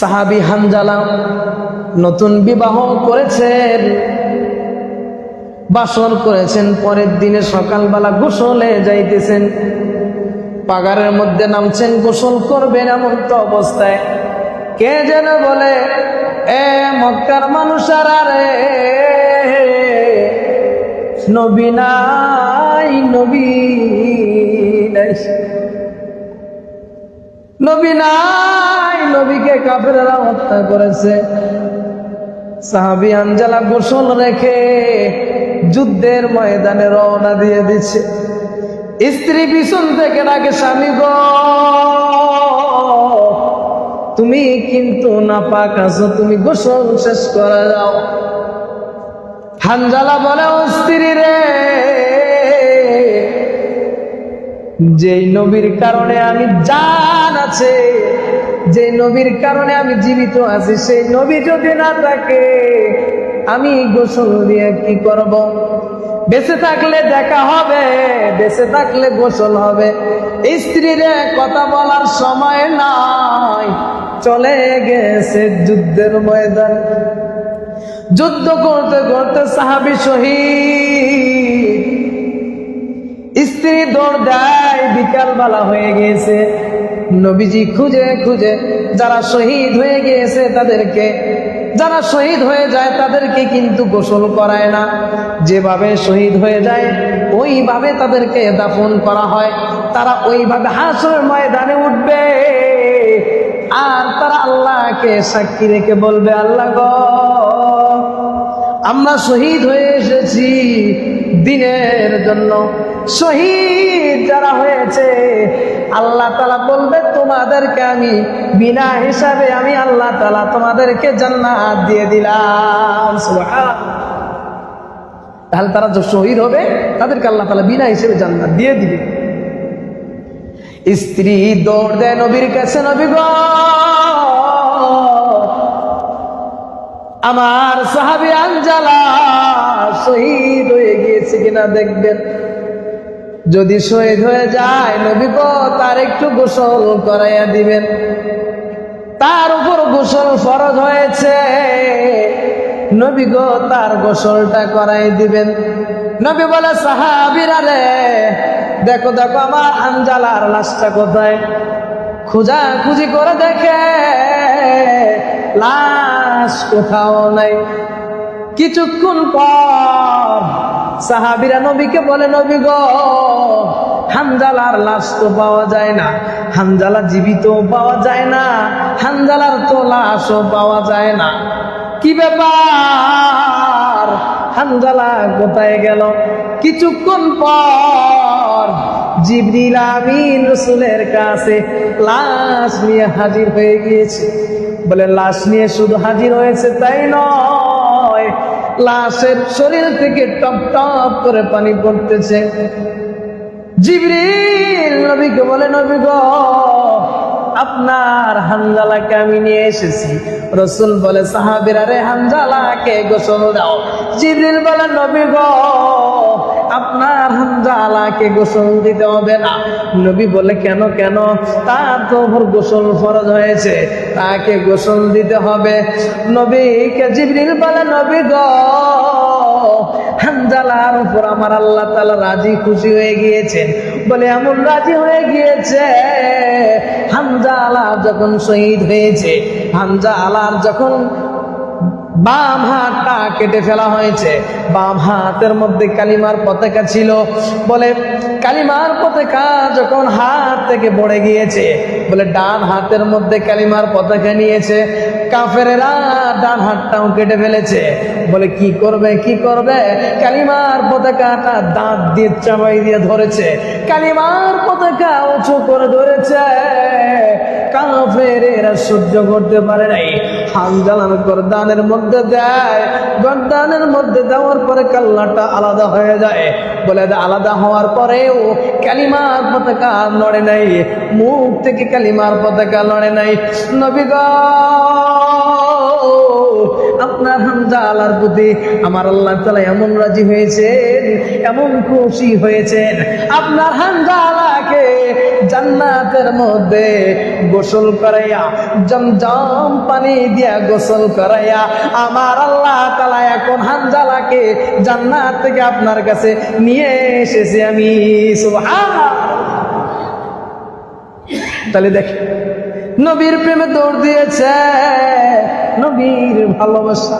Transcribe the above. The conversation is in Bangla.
সাহাবি হানজালা নতুন বিবাহ করেছেন, বাসর করেছেন, পরের দিনে সকালবেলা গোসলে যাইতেছেন। পাগারের মধ্যে নামছেন, গোসল করবেন এমন তো অবস্থায়। কে যেন বলে, এ মক্কার মানুষারা রে, নবী নাই, নবী নবী নাই। নবীকে কাফেরেরা হত্যা করেছে। সাহাবি আঞ্জালা গোসল রেখে যুদ্ধের ময়দানে রওনা দিয়ে দিচ্ছে স্ত্রী পিছন থেকে ডাকে, স্বামী গো, তুমি কিন্তু না পাক আছো, তুমি গোসল শেষ করে যাও হানজালা বলে স্ত্রী রে, যেই নবীর কারণে আমি জান আছে যে নবীর কারণে আমি জীবিত আছি, সেই নবী যদি না থাকে, আমি গোসল দিয়ে কি করব? বেঁচে থাকলে দেখা হবে, বেঁচে থাকলে গোসল হবে। স্ত্রীরে কথা বলার সময় নাই, চলে গেছে যুদ্ধের ময়দান। যুদ্ধ করতে করতে সাহাবি শহীদ, স্ত্রী দৌড় দেয় বিকাল বেলা হয়ে গিয়েছে নবীজি খুঁজে খুঁজে যারা শহীদ হয়ে গিয়েছে তাদেরকে, যারা শহীদ হয়ে যায় তাদেরকে কিন্তু গোসল করায় না। যেভাবে শহীদ হয়ে যায়, ওইভাবে তাদেরকে দাফন করা হয়। তারা ওইভাবে হাসর ময়দানে উঠবে। আর তারা আল্লাহকে সাক্ষী রেখে বলবে, আল্লাহ গো আমরা শহীদ হয়ে এসেছি দিনের জন্য। শহীদ যারা হয়েছে, আল্লাহ তালা বলবে, তোমাদেরকে আমি বিনা হিসাবে আমি আল্লাহ তালা তোমাদেরকে জান্নাত দিয়ে দিলাম। তাহলে তারা যে শহীদ হবে, তাদেরকে আল্লাহ তালা বিনা হিসেবে জান্নাত দিয়ে দিবে। স্ত্রী দৌড় দেয় নবীর কাছে, নবী আমার সাহাবি আঞ্জালা শহীদ হয়ে গিয়েছে কিনা দেখবেন। যদি শহীদ হয়ে যায়, নবী গো, তার একটু গোসল করাইয়া দিবেন। তার উপর গোসল ফরজ হয়েছে। নবী গো, তার গোসলটা করাই দিবেন। নবী বলে, সাহাবিরা রে, দেখো দেখো, আমার আঞ্জালার লাশটা কোথায়? খোঁজা খুঁজি করে দেখে লাশ কোথাও নাই। কিছুক্ষণ পর সাহাবিরা নবীকে বলে, নবী গো হামজালার লাশ তো পাওয়া যায় না হামজালা জীবিত পাওয়া যায় না হামজালার তো লাশও পাওয়া যায় না। কি ব্যাপার? হামজালা কোথায় গেল? কিছুক্ষণ পর জিবরিল আমিন রসুলের কাছে লাশ নিয়ে হাজির হয়ে গিয়েছে। বলে, লাশ নিয়ে শুধু হাজির হয়েছে তাই নয়, লাশের শরীর থেকে টপ টপ করে পানি পড়তেছে। জিবরিল নবীকে বলে, নবী গো, আপনার হানজালাকে আমি নিয়ে এসেছি। রসুল বলে, সাহাবিরা রে হানজালাকে গোসল দাও। জিবরিল বলে, নবী গো আপনার হানজালাকে গোসল দিতে হবে না। নবী বলে, কেন কেন? তার তো ওপর গোসল ফরজ হয়েছে, তাকে গোসল দিতে হবে। নবীকে জিবরিল বলে, নবী গো হানজালার উপর আমার আল্লাহ তালা রাজি, খুশি হয়ে গিয়েছেন। বলে, এমন রাজি হয়ে গিয়েছে? হামজা হামজালা যখন শহীদ হয়েছে, হামজা হামজালার যখন বাম হাতটা কেটে ফেলা হয়েছে। বাম হাতের মধ্যে কালিমার পতাকা ছিল। বলে কালিমার পতাকা যখন হাত থেকে পড়ে গিয়েছে, বলে ডান হাতের মধ্যে কালিমার পতাকা নিয়েছে। কাফেরেরা ডান হাতটাও কেটে ফেলেছে। বলে, কি করবে কি করবে? কালিমার পতাকাটা দাঁত দিয়ে চাবাই দিয়ে ধরেছে। কালিমার পতাকা উঁচু করে ধরেছে। কাফেরেরা সহ্য করতে পারে নাই। হানজালার গরদানের মধ্যে দেয়। গরদানের মধ্যে দেওয়ার পরে কাল্লাটা আলাদা হয়ে যায়। বলে আলাদা হওয়ার পরেও কালিমার পতাকা লড়ে নাই। মুখ থেকে কালিমার পতাকা লড়ে নাই। নবী আপনার প্রতি আমার আল্লাহ তালা এমন রাজি হয়েছেন, এমন খুশি হয়েছেন। আপনার হানজালাকে জান্নাতের মধ্যে গোসল করাইয়া, জমজম পানি দিয়া গোসল করাইয়া আমার আল্লাহ তালা এখন হানজালাকে জান্নাত থেকে আপনার কাছে নিয়ে এসেছি আমি। সুবহানাল্লাহ। তাহলে দেখে নবীর প্রেমে দৌড় দিয়েছে নবীর ভালোবাসা।